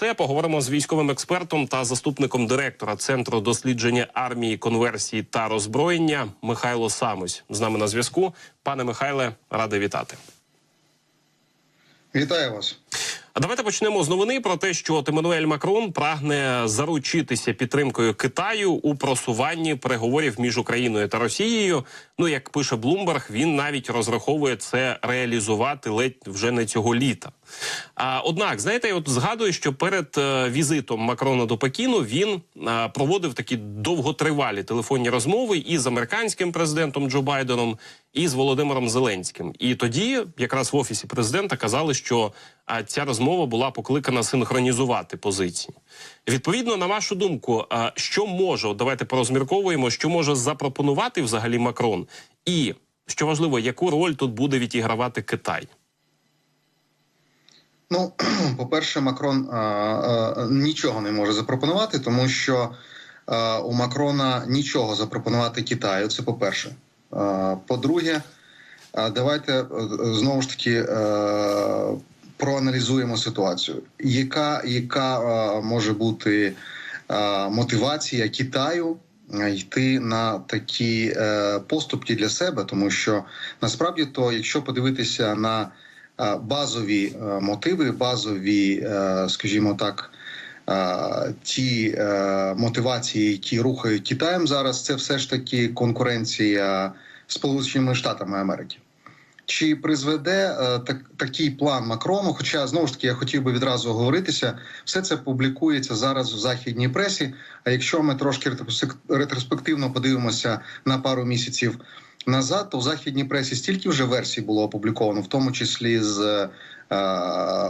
Це поговоримо з військовим експертом та заступником директора центру дослідження армії, конверсії та роззброєння Михайло Самось з нами на зв'язку. Пане Михайле, радий вітати. Вітаю вас. А давайте почнемо з новини про те, що от Еммануель Макрон прагне заручитися підтримкою Китаю у просуванні переговорів між Україною та Росією. Ну як пише Блумберг, він навіть розраховує це реалізувати ледь вже не цього літа. Однак, знаєте, я от згадую, що перед е, візитом Макрона до Пекіну він е, проводив такі довготривалі телефонні розмови і з американським президентом Джо Байденом, і з Володимиром Зеленським. І тоді, якраз в офісі президента, казали, що ця розмова була покликана синхронізувати позиції. Відповідно, на вашу думку, що може, давайте порозмірковуємо, що може запропонувати взагалі Макрон, і що важливо, яку роль тут буде відігравати Китай? Ну, по-перше, Макрон а, а, нічого не може запропонувати, тому що а, у Макрона нічого запропонувати Китаю. Це по-перше. А, по-друге, давайте е, знову ж таки а, проаналізуємо ситуацію. Яка, яка може бути мотивація Китаю? е, Йти на такі е, поступки для себе, тому що насправді то, якщо подивитися на е, базові е, мотиви, базові, е, скажімо так, е, ті мотивації, які рухають Китаєм зараз, це все ж таки конкуренція з Сполученими Штатами Америки. Чи призведе так, такий план Макрону? Хоча знову ж таки я хотів би відразу оговоритися, все це публікується зараз в західній пресі. А якщо ми трошки ретроспек- ретроспективно подивимося на пару місяців назад, то в західній пресі стільки вже версій було опубліковано, в тому числі з е,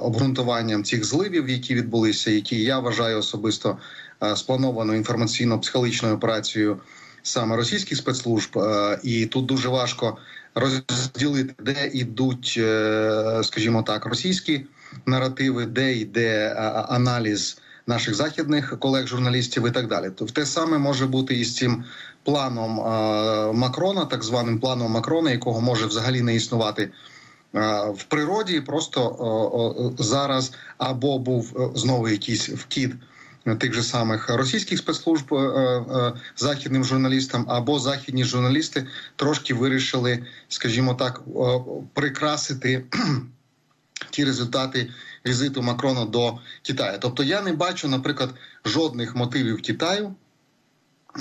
обґрунтуванням цих зливів, які відбулися, які я вважаю особисто е, спланованою інформаційно-психологічною операцією саме російських спецслужб, е, і тут дуже важко розділити, де йдуть, е, скажімо так, російські наративи, де йде а, аналіз наших західних колег-журналістів і так далі. То те саме може бути і з цим планом е, Макрона, так званим планом Макрона, якого може взагалі не існувати. е, В природі просто о, зараз або був е, знову якийсь вкид тих же самих російських спецслужб е, е, західним журналістам, або західні журналісти трошки вирішили, скажімо так, прикрасити ті результати візиту Макрона до Китаю. Тобто я не бачу, наприклад, жодних мотивів Китаю.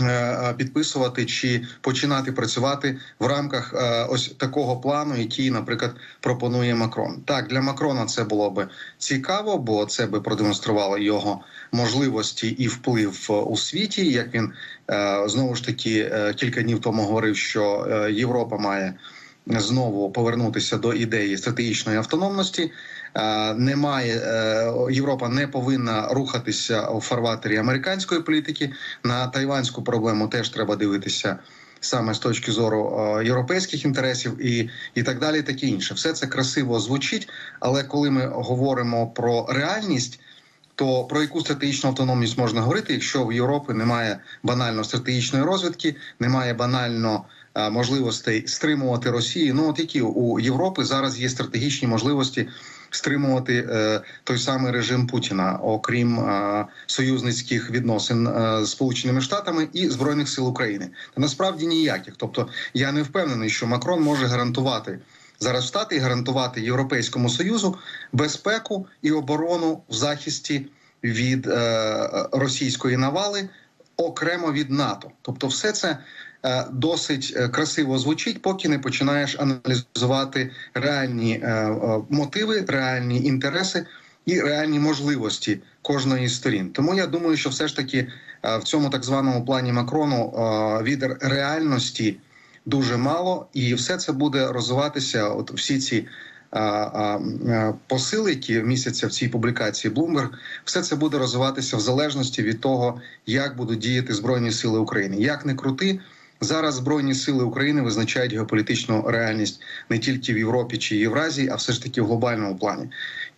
е, Підписувати чи починати працювати в рамках е, ось такого плану, який, наприклад, пропонує Макрон. Так для Макрона це було би цікаво, бо це би продемонструвало його можливості і вплив е, у світі. Як він е, знову ж таки е, кілька днів тому говорив, що е, Європа має знову повернутися до ідеї стратегічної автономності. Е, Немає е, Європа не повинна рухатися у фарватері американської політики. На тайванську проблему теж треба дивитися. Саме з точки зору е, європейських інтересів і, і так далі, таке інше, все це красиво звучить. Але коли ми говоримо про реальність, то про яку стратегічну автономність можна говорити, якщо в Європі немає банально стратегічної розвідки, немає банально можливостей стримувати Росію. Ну от які у Європи зараз є стратегічні можливості стримувати е, той самий режим Путіна, окрім е, союзницьких відносин е, з Сполученими Штатами і збройних сил України, та насправді ніяких. Тобто я не впевнений, що Макрон може гарантувати. Зараз штати і гарантувати Європейському союзу безпеку і оборону в захисті від е, російської навали окремо від НАТО. Тобто, все це е, досить е, красиво звучить, поки не починаєш аналізувати реальні е, е, мотиви, реальні інтереси і реальні можливості кожної з сторін. Тому я думаю, що все ж таки е, в цьому так званому плані Макрону е, від реальності дуже мало, і все це буде розвиватися. От всі ці посили, які містяться в цій публікації Bloomberg, все це буде розвиватися в залежності від того, як будуть діяти збройні сили України. Як не крути. Зараз збройні сили України визначають геополітичну реальність не тільки в Європі чи Євразії, а все ж таки в глобальному плані.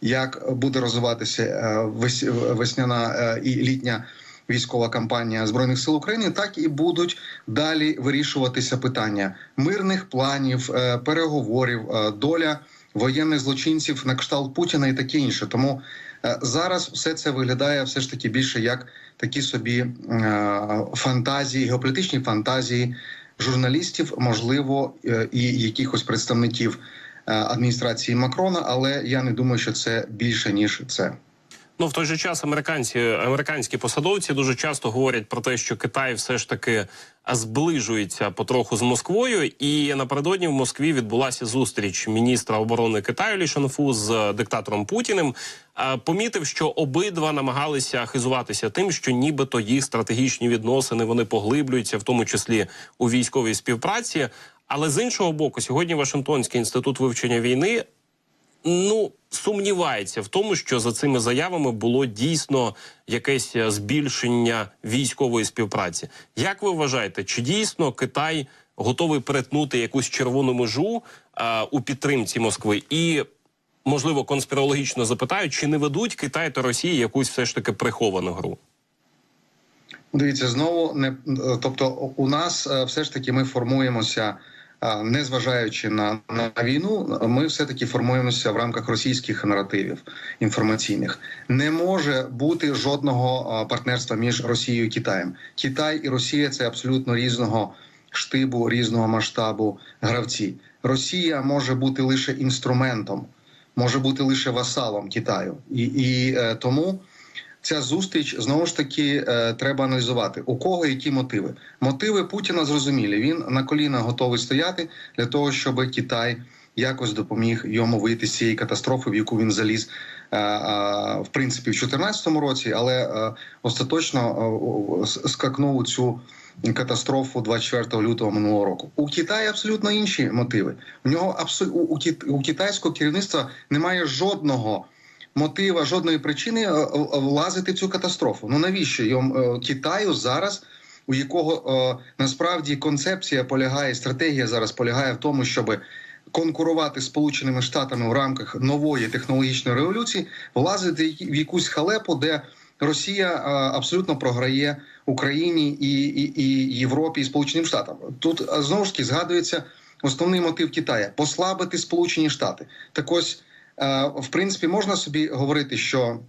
Як буде розвиватися е, вес- весняна е, і літня військова кампанія збройних сил України, так і будуть далі вирішуватися питання мирних планів, е, переговорів, доля воєнних злочинців на кшталт Путіна і таке інше. Тому Зараз все це виглядає все ж таки більше як такі собі е, фантазії, геополітичні фантазії журналістів, можливо, е, і якихось представників е, адміністрації Макрона, але я не думаю, що це більше ніж це. Ну в той же час американці американські посадовці дуже часто говорять про те, що Китай все ж таки зближується потроху з Москвою. І напередодні в Москві відбулася зустріч міністра оборони Китаю Лі Шанфу з диктатором Путіним. Помітив, що обидва намагалися хизуватися тим, що нібито їх стратегічні відносини вони поглиблюються, в тому числі у військовій співпраці. Але з іншого боку, сьогодні Вашингтонський інститут вивчення війни ну сумнівається в тому, що за цими заявами було дійсно якесь е, збільшення військової співпраці. Як ви вважаєте, чи дійсно Китай готовий перетнути якусь червону межу е, у підтримці Москви? І можливо конспірологічно запитаю, чи не ведуть Китай та Росія якусь все ж таки приховану гру? Дивіться, знову не тобто, у нас е, все ж таки ми формуємося. Незважаючи на, на війну, ми все таки формуємося в рамках російських наративів інформаційних. Не може бути жодного партнерства між Росією і Китаєм. Китай і Росія це абсолютно різного штибу, різного масштабу гравці. Росія може бути лише інструментом, може бути лише васалом Китаю, і, і е, тому ця зустріч знову ж таки е, треба аналізувати у кого які мотиви. Мотиви Путіна зрозумілі. Він на коліна готовий стояти для того, щоб Китай якось допоміг йому вийти з цієї катастрофи, в яку він заліз. е, е, В принципі, в 2014 році, але остаточно скакнув у цю катастрофу 24 лютого минулого року. У Китаї абсолютно інші мотиви. У нього абсо- у, у, кит- у китайського керівництва немає жодного мотива, жодної причини е, е, влазити в цю катастрофу. Ну навіщо йому е, Китаю зараз, у якого насправді концепція полягає, стратегія зараз полягає в тому, щоб конкурувати з Сполученими Штатами в рамках нової технологічної революції, влазити в якусь халепу, де Росія абсолютно програє Україні і, і, і Європі і Сполученим Штатам. Тут знову ж таки згадується основний мотив Китая послабити Сполучені Штати. Так ось, в принципі, можна собі говорити, що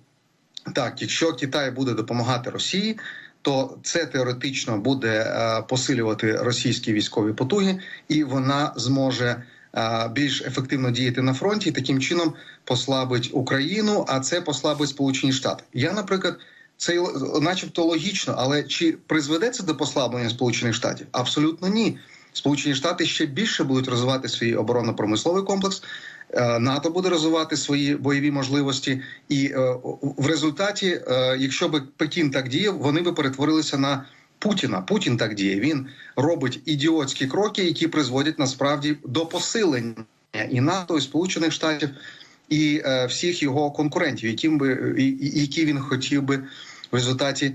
так, якщо Китай буде допомагати Росії, то це теоретично буде е, посилювати російські військові потуги, і вона зможе е, більш ефективно діяти на фронті, і таким чином послабить Україну, а це послабить Сполучені Штати. Я, наприклад, це начебто логічно, але чи призведе це до послаблення Сполучених Штатів? Абсолютно ні. Сполучені Штати ще більше будуть розвивати свій оборонно-промисловий комплекс. Е, НАТО буде розвивати свої бойові можливості, і е, в результаті, е, якщо би Пекін так діяв, вони би перетворилися на Путіна. Путін так діє. Він робить ідіотські кроки, які призводять насправді до посилення і НАТО, і Сполучених Штатів, і всіх його конкурентів, яким би які він хотів би в результаті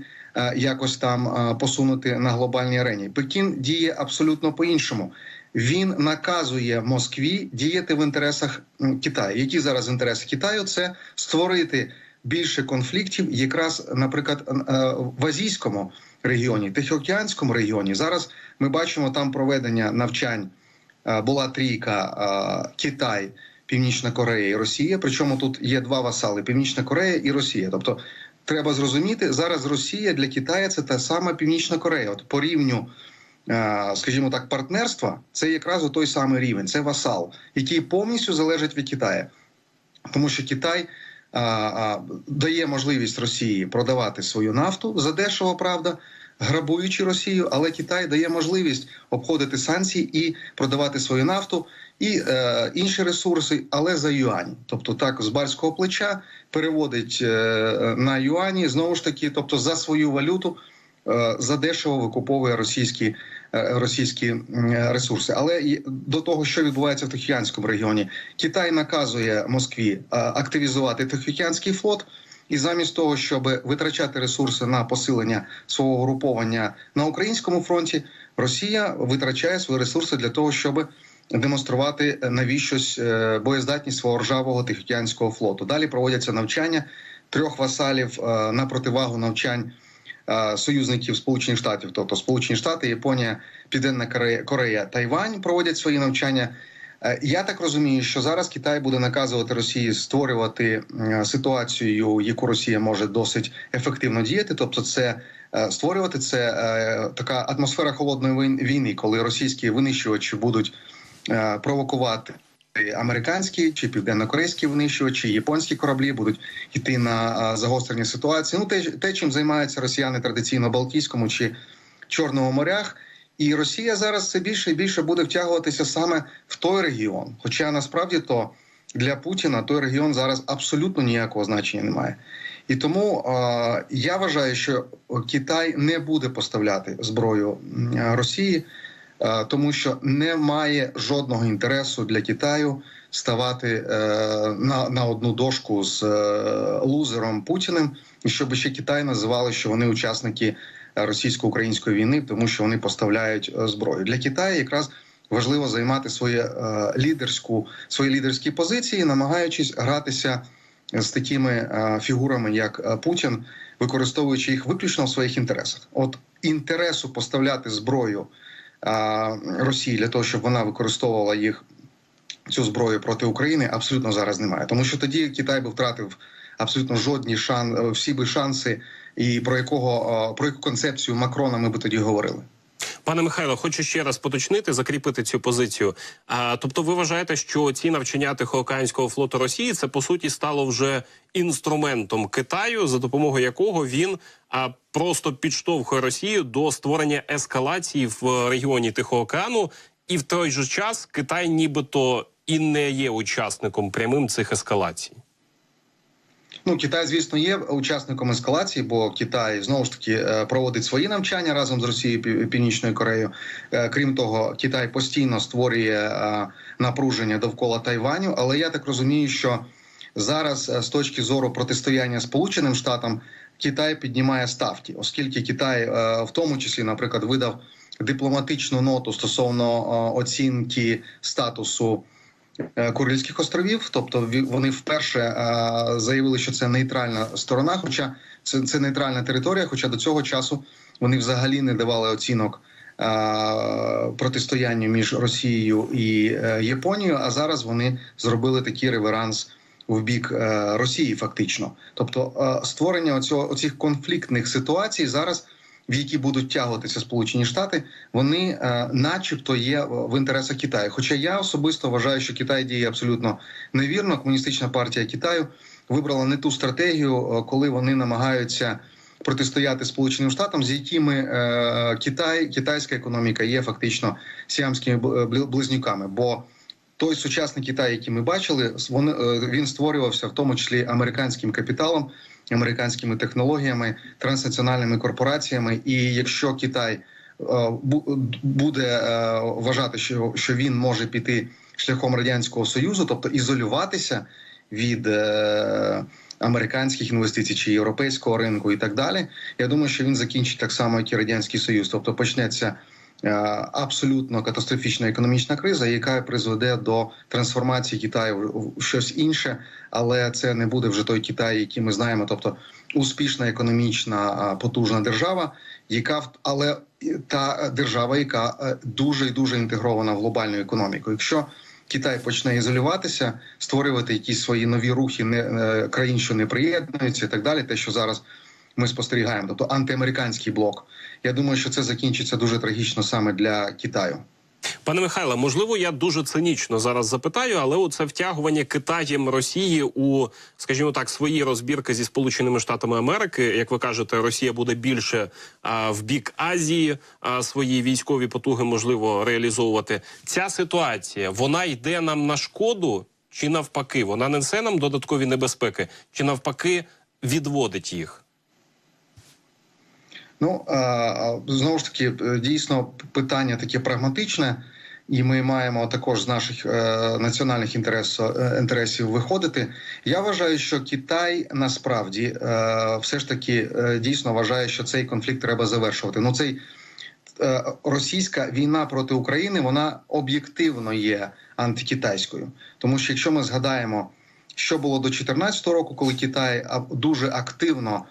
якось там посунути на глобальній арені. Пекін діє абсолютно по-іншому. Він наказує Москві діяти в інтересах Китаю. Які зараз інтереси Китаю? Це створити більше конфліктів, якраз, наприклад, е, в азійському регіоні, Тихоокеанському регіоні. Зараз ми бачимо там проведення навчань. Е, Була трійка е, Китай, Північна Корея і Росія. Причому тут є два васали: Північна Корея і Росія. Тобто, треба зрозуміти зараз. Росія для Китаю це та сама Північна Корея. От по рівню, скажімо так, партнерства, це якраз у той самий рівень. Це васал, який повністю залежить від Китаю, тому що Китай. а, а, Дає можливість Росії продавати свою нафту задешево, правда, грабуючи Росію, але Китай дає можливість обходити санкції і продавати свою нафту і е, інші ресурси, але за юані. Тобто, так з барського плеча переводить е, на юані знову ж таки, тобто за свою валюту. е, Задешево викуповує російські е, російські ресурси, але до того, що відбувається в Тихоокеанському регіоні, Китай наказує Москві е, активізувати Тихоокеанський флот, і замість того, щоб витрачати ресурси на посилення свого груповання на українському фронті, Росія витрачає свої ресурси для того, щоб демонструвати навіщось е, боєздатність свого ржавого тихоокеанського флоту. Далі проводяться навчання трьох васалів е, на противагу навчань. Е, Союзників Сполучених Штатів, тобто Сполучені Штати, Японія, Південна Корея, Тайвань проводять свої навчання. Е, Я так розумію, що зараз Китай буде наказувати Росії створювати е, ситуацію, яку Росія може досить ефективно діяти. Тобто, це створювати це така атмосфера холодної війни, коли російські винищувачі будуть провокувати. Американські чи південно-корейські винищувачі, японські кораблі будуть йти на загострення ситуації. Ну те, те, чим займаються росіяни традиційно Балтійському чи Чорному морях. І Росія зараз все більше і більше буде втягуватися саме в той регіон. Хоча насправді то для Путіна той регіон зараз абсолютно ніякого значення не має. І тому е, я вважаю, що Китай не буде поставляти зброю Росії, тому що немає жодного інтересу для Китаю ставати е, на, на одну дошку з е, лузером Путіним, і щоб ще Китай називали, що вони учасники російсько-української війни, тому що вони поставляють е, зброю для Китаю. Якраз важливо займати своє е, лідерську свої лідерські позиції, намагаючись гратися з такими е, фігурами, як е, Путін, використовуючи їх виключно в своїх інтересах. От інтересу поставляти зброю е, Росії для того, щоб вона використовувала їх цю зброю проти України, абсолютно зараз немає, тому що тоді Китай би втратив абсолютно жодні шан, всі би шанси, і про якого про яку концепцію Макрона ми би тоді говорили. Пане Михайло, хочу ще раз поточнити, закріпити цю позицію. А, тобто, ви вважаєте, що ці навчання Тихоокеанського флоту Росії це по суті стало вже інструментом Китаю, за допомогою якого він а, просто підштовхує Росію до створення ескалації в регіоні Тихого океану, і в той же час Китай, нібито і не є учасником прямим цих ескалацій. Ну, Китай, звісно, є учасником ескалації, бо Китай знову ж таки е, проводить свої навчання разом з Росією Пів- Північною Кореєю. Е, Крім того, Китай постійно створює е, напруження довкола Тайваню. Але я так розумію, що зараз з точки зору протистояння Сполученим Штатам Китай піднімає ставки, оскільки Китай, в тому числі, наприклад, видав дипломатичну ноту стосовно оцінки статусу. Е, Курильських островів, тобто вони вперше е, заявили, що це нейтральна сторона, хоча це, це нейтральна територія. Хоча до цього часу вони взагалі не давали оцінок е, протистоянню між Росією і Японією. А зараз вони зробили такий реверанс в бік Росії, фактично. Тобто створення оцього, оцих конфліктних ситуацій зараз. В які будуть тягуватися Сполучені Штати, вони, е, начебто, є в інтересах Китаю. Хоча я особисто вважаю, що Китай діє абсолютно невірно. Комуністична партія Китаю вибрала не ту стратегію, е, коли вони намагаються протистояти Сполученим Штатам, з якими е, Китай, китайська економіка є фактично сіамськими бл- бл- близнюками. Бо той сучасний Китай, який ми бачили, е, він створювався в тому числі американським капіталом, американськими технологіями, транснаціональними корпораціями. І якщо Китай е, буде е, вважати, що, що він може піти шляхом радянського союзу, тобто ізолюватися від е, американських інвестицій чи європейського ринку, і так далі, я думаю, що він закінчить так само, як і радянський союз, тобто почнеться. Е, Абсолютно катастрофічна економічна криза, яка призведе до трансформації Китаю в- щось інше, але це не буде вже той Китай, який ми знаємо, тобто успішна економічна потужна держава, яка але та держава, яка е, дуже і дуже інтегрована в глобальну економіку. Якщо Китай почне ізолюватися, створювати якісь свої нові рухи не е, країн, що не приєднуються, і так далі, те, що зараз ми спостерігаємо, тобто антиамериканський блок. Я думаю, що це закінчиться дуже трагічно саме для Китаю. Пане Михайле, можливо, я дуже цинічно зараз запитаю, але оце втягування Китаєм Росії у, скажімо так, свої розбірки зі Сполученими Штатами Америки, як ви кажете, Росія буде більше а, в бік Азії а, свої військові потуги можливо реалізовувати. Ця ситуація вона йде нам на шкоду чи навпаки? Вона несе нам додаткові небезпеки, чи навпаки відводить їх? Ну знову ж таки, е, дійсно питання таке прагматичне, і ми маємо також з наших е, національних е, інтересів виходити. Я вважаю, що Китай насправді все ж таки дійсно вважає, що цей конфлікт треба завершувати. Ну цей російська війна проти України вона об'єктивно є антикитайською, тому що якщо ми згадаємо, що було до 2014 року, коли Китай дуже активно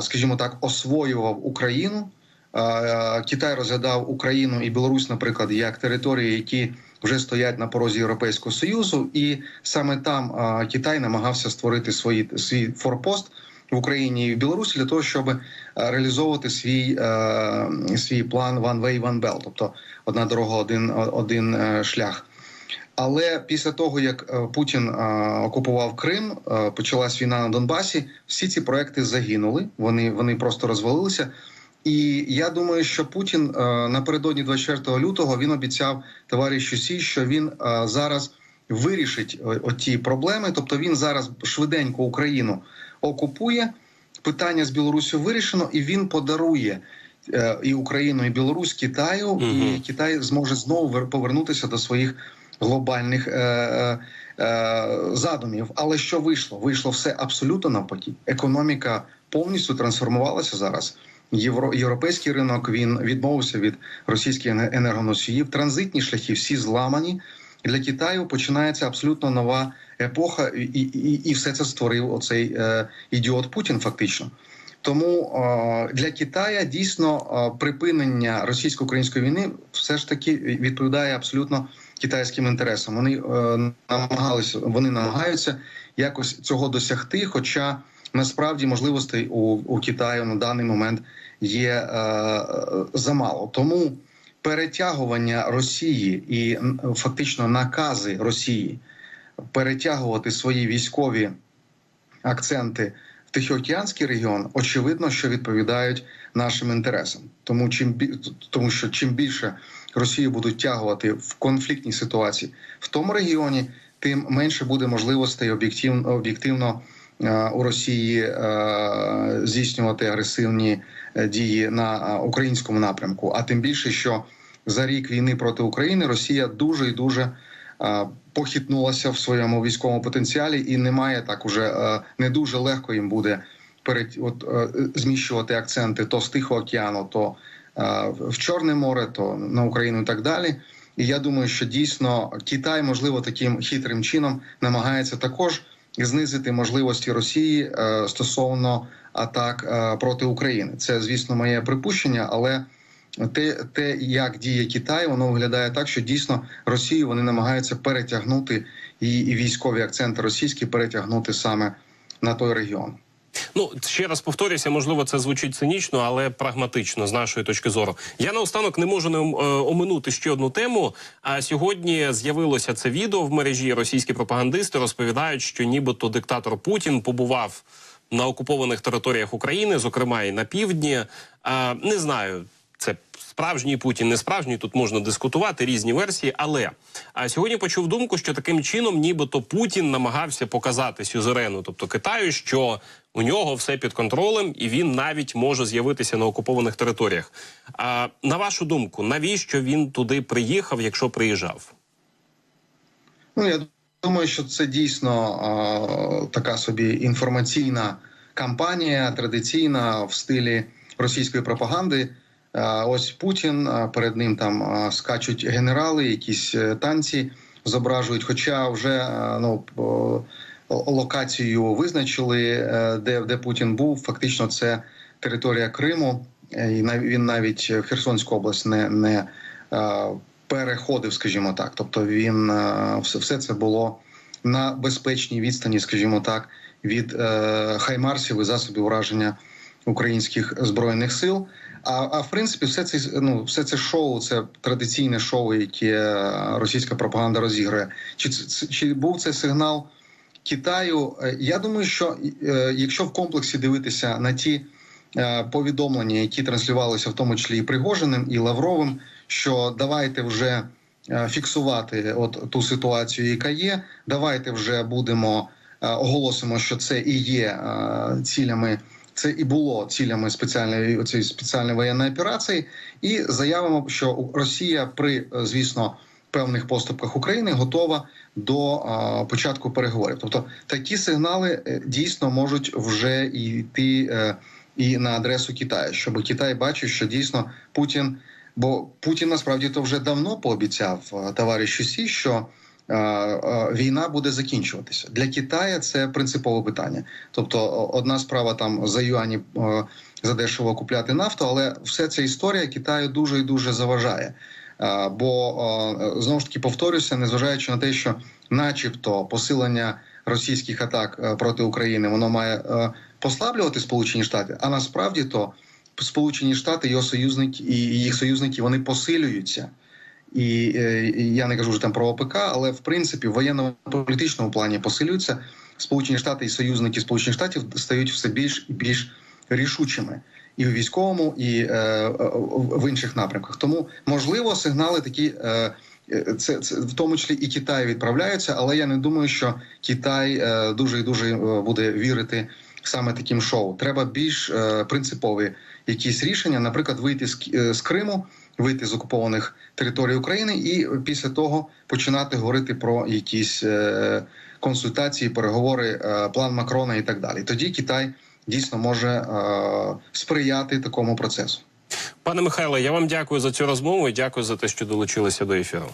скажімо так, освоював Україну. Е, Китай розглядав Україну і Білорусь, наприклад, як території, які вже стоять на порозі Європейського союзу, і саме там е, Китай намагався створити свої свій форпост в Україні і в Білорусі для того, щоб е, реалізовувати свій, е, свій план One Way, One Belt, тобто одна дорога, один, один е, шлях. Але після того, як е, Путін е, окупував Крим, е, почалась війна на Донбасі. Всі ці проекти загинули. Вони, вони просто розвалилися. І я думаю, що Путін напередодні 24 лютого він обіцяв товаришу Сі, що він зараз вирішить оті проблеми. Тобто він зараз швиденько Україну окупує. Питання з Білорусю вирішено, і він подарує і Україну, і Білорусь Китаю, Мгм. і Китай зможе знову вер- повернутися до своїх глобальних е, е, е, задумів. Але що вийшло? Вийшло все абсолютно навпаки. Економіка повністю трансформувалася зараз. Євро, європейський ринок він відмовився від російських енергоносіїв. Транзитні шляхи всі зламані. Для Китаю починається абсолютно нова епоха, і, і, і все це створив оцей е, ідіот Путін, фактично. Тому е, для Китая дійсно е, припинення російсько-української війни все ж таки відповідає абсолютно китайським інтересам. Вони е, намагалися, вони намагаються якось цього досягти. Хоча насправді можливостей у, у Китаю на даний момент є е, замало. Тому перетягування Росії і фактично накази Росії перетягувати свої військові акценти Тихоокеанський регіон, очевидно, що відповідають нашим інтересам. Тому чим тому, що чим більше Росію будуть тягувати в конфліктній ситуації в тому регіоні, тим менше буде можливостей об'єктивно об'єктивно е, у Росії е, здійснювати агресивні е, дії на українському напрямку. А тим більше, що за рік війни проти України Росія дуже і дуже похитнулася в своєму військовому потенціалі, і немає так уже не дуже легко їм буде перед от зміщувати акценти то з Тихого океану, то в Чорне море, то на Україну і так далі. І я думаю, що дійсно Китай, можливо, таким хитрим чином намагається також знизити можливості Росії е, стосовно атак е, проти України. Це, звісно, моє припущення, але те, те, як діє Китай, воно виглядає так, що дійсно Росію вони намагаються перетягнути і, військові акценти російські перетягнути саме на той регіон. Ну ще раз повторюся, можливо, це звучить цинічно, але прагматично з нашої точки зору. Я наостанок не можу не е, оминути ще одну тему. А сьогодні з'явилося це відео в мережі. Російські пропагандисти розповідають, що нібито диктатор Путін побував на окупованих територіях України, зокрема і на півдні. Не знаю, це справжній Путін, не справжній. Тут можна дискутувати різні версії. Але а сьогодні почув думку, що таким чином, нібито Путін намагався показати сюзерену, тобто Китаю, що у нього все під контролем, і він навіть може з'явитися на окупованих територіях. А на вашу думку, навіщо він туди приїхав, якщо приїжджав? Ну я думаю, що це дійсно е, така собі інформаційна кампанія, традиційна в стилі російської пропаганди. Ось Путін перед ним там скачуть генерали, якісь е, танці зображують. Хоча вже е, ну локацію визначили, е, де, де Путін був. Фактично, це територія Криму, і він навіть в Херсонську область не, не переходив, скажімо так. Тобто він все, це було на безпечній відстані, скажімо так, від хаймарсів і засобів ураження українських збройних сил. А, а в принципі, все це ну все це шоу, це традиційне шоу, яке російська пропаганда розігрує. Чи чи був це сигнал Китаю? Е, Я думаю, що е, якщо в комплексі дивитися на ті е, повідомлення, які транслювалися в тому числі і Пригожиним, і Лавровим, що давайте вже фіксувати от ту ситуацію, яка є. Давайте вже будемо оголосимо, що це і є цілями. Це і було цілями спеціальної цієї спеціальної воєнної операції, і заявимо, що Росія при е, звісно певних поступках України готова до е, початку переговорів. Тобто такі сигнали е, дійсно можуть вже йти е, і на адресу Китаю, щоб Китай бачив, що дійсно Путін, бо Путін насправді то вже давно пообіцяв товаришу Сі, що війна буде закінчуватися для Китаю. Це принципове питання. Тобто, одна справа там за юані е, задешево купляти нафту, але все ця історія Китаю дуже і дуже заважає. Е, Бо е, знову ж таки повторюся, незважаючи на те, що, начебто, посилення російських атак е, проти України воно має е, послаблювати Сполучені Штати, а насправді то Сполучені Штати, його союзники і їх союзники вони посилюються. І е, я не кажу вже там про ОПК, але в принципі в воєнно-політичному плані посилюються. Сполучені Штати і союзники Сполучених Штатів стають все більш і більш рішучими і у військовому, і е, е, в інших напрямках. Тому можливо сигнали такі. Е, е, це, це в тому числі і Китай відправляються, але я не думаю, що Китай е, дуже і дуже буде вірити саме таким шоу. Треба більш е, принципові якісь рішення, наприклад, вийти з, е, з Криму, вийти з окупованих територій України, і після того починати говорити про якісь е, консультації, переговори, е, план Макрона і так далі. Тоді Китай дійсно може е, сприяти такому процесу. Пане Михайле, я вам дякую за цю розмову і дякую за те, що долучилися до ефіру.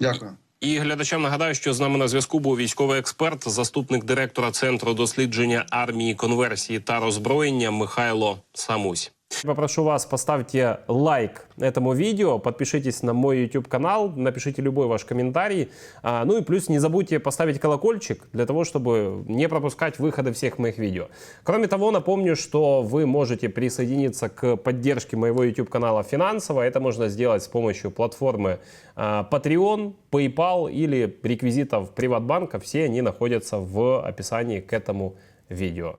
Дякую. І глядачам нагадаю, що з нами на зв'язку був військовий експерт, заступник директора центру дослідження армії, конверсії та роззброєння Михайло Самусь. Попрошу вас, поставьте лайк этому видео, подпишитесь на мой YouTube канал, напишите любой ваш комментарий. А, ну и плюс не забудьте поставить колокольчик для того, чтобы не пропускать выходы всех моих видео. Кроме того, напомню, что вы можете присоединиться к поддержке моего YouTube канала финансово. Это можно сделать с помощью платформы а, Patreon, PayPal или реквизитов Приватбанка. Все они находятся в описании к этому видео.